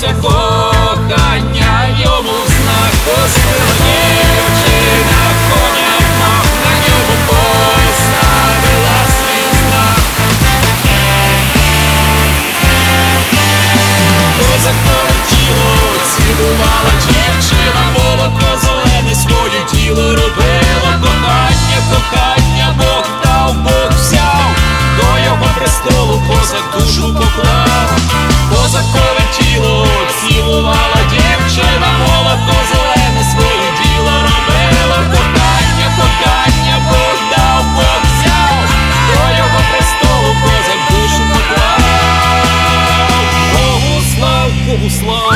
далося кохання йому знак. Пустила дівчина коня мав, на ньому поставила свій знак. Козак полетіло, цілувала дівчина, молоко зелене своє тіло робило кохання, кохання, Бог дав, Бог взяв, до його престолу козак душу престолу